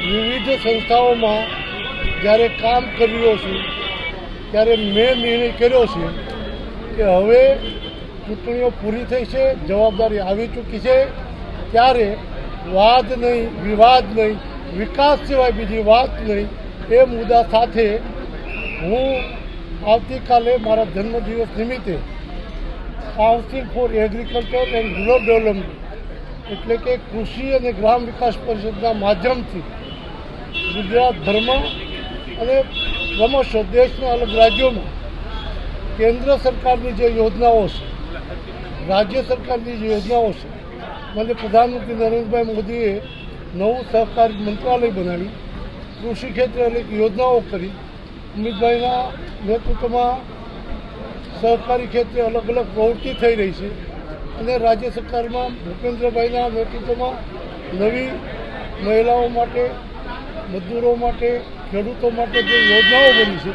વિવિધ સંસ્થાઓમાં જ્યારે કામ કરી રહ્યો છું ત્યારે મેં નિર્ણય કર્યો છે કે હવે ચૂંટણીઓ પૂરી થઈ છે, જવાબદારી આવી ચૂકી છે, ત્યારે વાદ નહીં, વિવાદ નહીં, વિકાસ સિવાય બીજી વાત નહીં, એ મુદ્દા સાથે હું આવતીકાલે મારા જન્મદિવસ નિમિત્તે council for agriculture and rural development એટલે કે કૃષિ અને ગ્રામ વિકાસ પરિષદના માધ્યમથી ગુજરાતભરમાં અને ક્રમશ દેશના અલગ રાજ્યોમાં કેન્દ્ર સરકારની જે યોજનાઓ છે, રાજ્ય સરકારની જે યોજનાઓ છે મને પ્રધાનમંત્રી નરેન્દ્રભાઈ મોદીએ નવું સહકારી મંત્રાલય બનાવી, કૃષિ ક્ષેત્રે અનેક યોજનાઓ કરી અમિતભાઈના નેતૃત્વમાં સહકારી ક્ષેત્રે અલગ અલગ પ્રવૃત્તિ થઈ રહી છે અને રાજ્ય સરકારમાં ભૂપેન્દ્રભાઈના નેતૃત્વમાં નવી મહિલાઓ માટે મજદૂરો માટે ખેડૂતો માટે જે યોજનાઓ બની છે,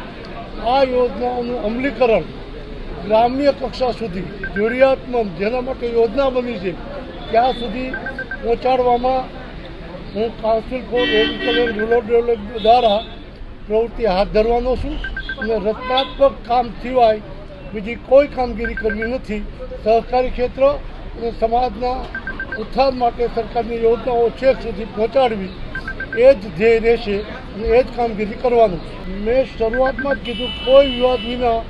આ યોજનાઓનું અમલીકરણ ગ્રામ્ય કક્ષા સુધી જરૂરિયાતમંદ જેના માટે યોજના બની છે, ત્યાં સુધી પહોંચાડવામાં હું council for agriculture rural development દ્વારા પ્રવૃત્તિ હાથ ધરવાનો છું અને રચનાત્મક કામ સિવાય બીજી કોઈ કામગીરી કરવી નથી. સહકારી ક્ષેત્ર અને સમાજના ઉત્થાન માટે સરકારની યોજનાઓ છેક સુધી પહોંચાડવી એ જ ધ્યેય રહેશે અને એ જ કામગીરી કરવાનું. મેં શરૂઆતમાં જ કીધું કોઈ વિવાદ વિના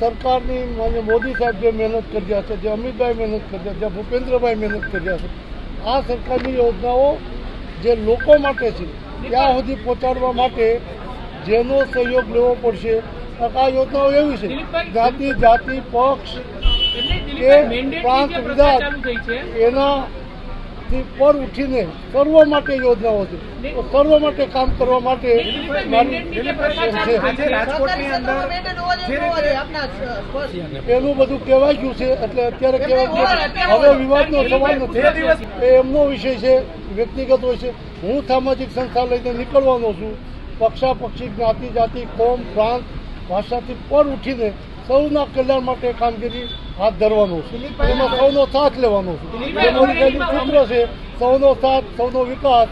સરકારની માન્ય મોદી સાહેબ જે મહેનત કર્યા છે જે અમિતભાઈ મહેનત કર્યા છે જે ભૂપેન્દ્રભાઈ મહેનત કર્યા છે આ સરકારની યોજનાઓ જે લોકો માટે છે ત્યાં સુધી પહોંચાડવા માટે જેનો સહયોગ લેવો પડશે. આ યોજનાઓ એવી છે જાતિ જાતિ પક્ષ કે પ્રાંત વિધાન એનાથી પર ઉઠીને સર્વ માટે યોજનાઓ છે. તો સર્વ માટે કામ કરવા માટે મારી છે. આજે રાજકોટની અંદર એનું બધું કહેવાય ગયું છે એટલે અત્યારે કહેવાય ગયું હવે વિવાદનો સવાલ નથી. એ એમનો વિષય છે વ્યક્તિગત હોય છે. હું સામાજિક સંસ્થા લઈને નીકળવાનો છું. પક્ષાપક્ષી જ્ઞાતિ જાતિ કોમ પ્રાંત ભાષાથી પર ઉઠીને સૌના કલ્યાણ માટે કામગીરી હાથ ધરવાનો છે. એમાં સૌનો સાથ લેવાનો છે. મોદી સૂત્ર છે સૌનો સાથ સૌનો વિકાસ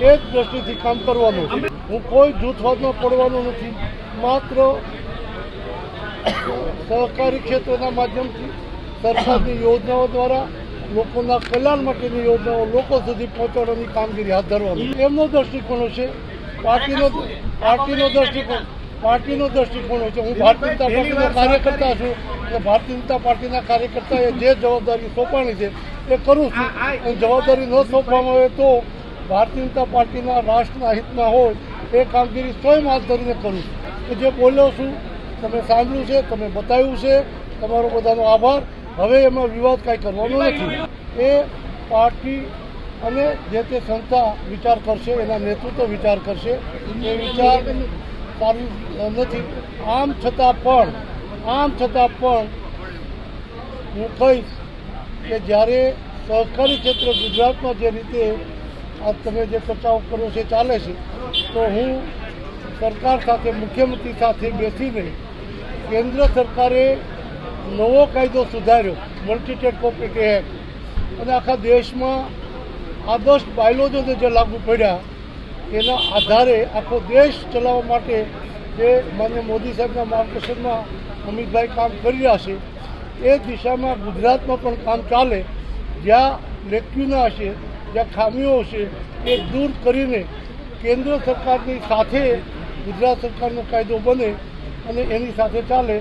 એ જ દ્રષ્ટિથી કામ કરવાનું છે. હું કોઈ જૂથવાદમાં પડવાનો નથી માત્ર સહકારી ક્ષેત્રના માધ્યમથી સરકારની યોજનાઓ દ્વારા લોકોના કલ્યાણ માટેની યોજનાઓ લોકો સુધી પહોંચાડવાની કામગીરી હાથ ધરવાની એમનો દૃષ્ટિકોણ છે પાર્ટીનો પાર્ટીનો દૃષ્ટિકોણ પાર્ટીનો દૃષ્ટિકોણ છે. હું ભારતીય જનતા પાર્ટીનો કાર્યકર્તા છું. અને ભારતીય જનતા પાર્ટીના કાર્યકર્તાએ જે જવાબદારી સોંપવાની છે એ કરું છું. અને જવાબદારી ન સોંપવામાં આવે તો ભારતીય જનતા પાર્ટીના રાષ્ટ્રના હિતમાં હોય એ કામગીરી સ્વયં હાથ ધરીને કરું છું. કે જે બોલ્યો છું તમે સાંભળ્યું છે તમે બતાવ્યું છે તમારો બધાનો આભાર. હવે એમાં વિવાદ કાંઈ કરવાનો નથી. એ પાર્ટી અને જે તે સંસ્થા વિચાર કરશે એના નેતૃત્વ વિચાર કરશે એ વિચાર સારું નથી. આમ છતાં પણ, આમ છતાં પણ હું કહીશ કે જ્યારે સહકારી ક્ષેત્ર ગુજરાતમાં જે રીતે આ તમે જે ચર્ચાઓ કરો છે, ચાલે છે, તો હું સરકાર સાથે, મુખ્યમંત્રી સાથે બેસીને કેન્દ્ર સરકારે નવો કાયદો સુધાર્યો મલ્ટીટેડ કોપરેટિવ એક્ટ અને આખા દેશમાં આદર્શ બાયલોજોને જે લાગુ પડ્યા એના આધારે આખો દેશ ચલાવવા માટે જે માન્ય મોદી સાહેબના માર્ગદર્શનમાં અમિતભાઈ કામ કરી રહ્યા છે એ દિશામાં ગુજરાતમાં પણ કામ ચાલે જ્યાં લેક્યુના હશે જ્યાં ખામીઓ હશે એ દૂર કરીને કેન્દ્ર સરકારની સાથે ગુજરાત સરકારનો કાયદો બને અને એની સાથે ચાલે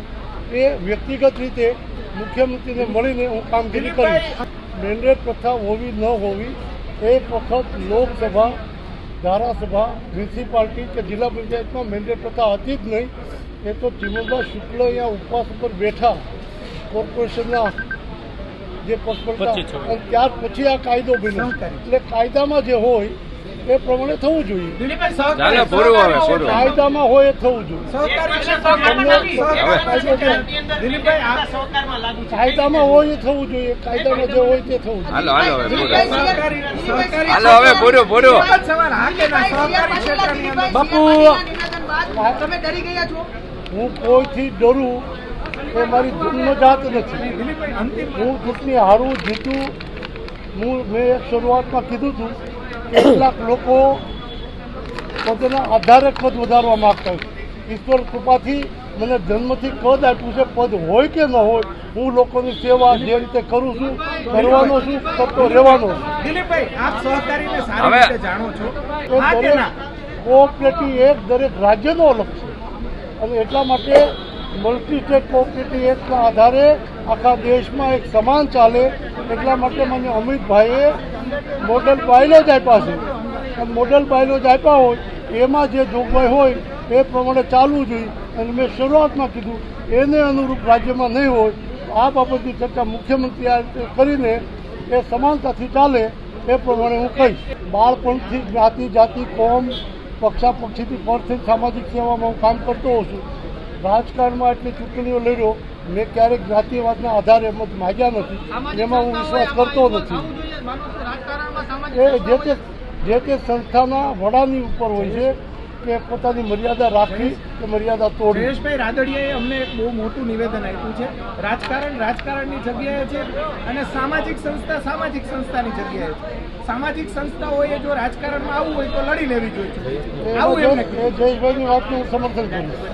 એ વ્યક્તિગત રીતે મુખ્યમંત્રીને મળીને હું કામગીરી કરીશ. મેન્ડેટ પ્રથા હોવી ન હોવી એક વખત લોકસભા ધારાસભા મ્યુનિસિપાલિટી કે જિલ્લા પંચાયતમાં મેન્ડેટ પ્રથા હતી જ નહીં. એ તો ચિમનભાઈ શુક્લ અહીંયા ઉપવાસ ઉપર બેઠા કોર્પોરેશનના જે પક્ષ અને ત્યાર પછી આ કાયદો બન્યો. એટલે કાયદામાં જે હોય એ પ્રમાણે થવું જોઈએ. કાયદામાં હોય એ થવું જોઈએ. કાયદામાં હોય એ થવું જોઈએ. કાયદામાં જે હોય તે થવું જોઈએ. હાલો હાલો હવે પૂરું બાપુ! તમે ડરી ગયા છો? હું કોઈથી ડરું એ મારી જન્મજાત નથી. હું ચૂંટણી હારું જીતું હું મેં એક શરૂઆતમાં કીધું હતું કેટલાક લોકો પોતાના આધારે કદ વધારવા માગતા હોય ઈશ્વર કૃપાથી મને જન્મથી કદ આપ્યું છે. પદ હોય કે ન હોય હું લોકોની સેવા જે રીતે કરું છું કરવાનો છું કરતો રહેવાનો છું. દિલીપભાઈ આપ સહકારીને સારી રીતે જાણો છો. કોઓપરેટિવ એક દરેક રાજ્યનો અલગ છે. અને એટલા માટે મલ્ટી સ્ટેટ કોઓપરેટિવ એક્ટના આધારે આખા દેશમાં એક સમાન ચાલે એટલા માટે મને અમિતભાઈએ મોડલ જ આપ્યા છે. મોડલ જ આપ્યા હોય, એમાં જે જોગવાઈ હોય, એ પ્રમાણે ચાલવું જોઈએ. અને મેં શરૂઆતમાં કીધું, એને અનુરૂપ રાજ્યમાં નહીં હોય. આ બાબતની ચર્ચા મુખ્યમંત્રી આ રીતે કરીને એ સમાનતાથી ચાલે એ પ્રમાણે હું કહીશ. બાળપણથી જ્ઞાતિ, જાતિ, કોમ પક્ષાપક્ષીથી પરથી સામાજિક સેવામાં હું કામ કરતો હોઉં છું. રાજકારણમાં એટલી ચૂંટણીઓ લડ્યો મેં ક્યારેક જ્ઞાતિવાદના આધારે મત માગ્યા નથી. એમાં હું વિશ્વાસ કરતો નથી. એ જે તે જે તે સંસ્થાના વડાની ઉપર હોય છે કે પોતાની મર્યાદા રાખવી કે મર્યાદા તોડવી સુરેશભાઈ રાદડિયાએ અમને એક બહુ મોટું નિવેદન આપ્યું છે. રાજકારણ રાજકારણની જગ્યાએ છે અને સામાજિક સંસ્થા સામાજિક સંસ્થાની જગ્યાએ છે. સામાજિક સંસ્થાઓએ જો રાજકારણમાં આવવું હોય તો લડી લેવી જોઈએ. આવું એમને જયેશભાઈની વાતનું સમર્થન કરું છું.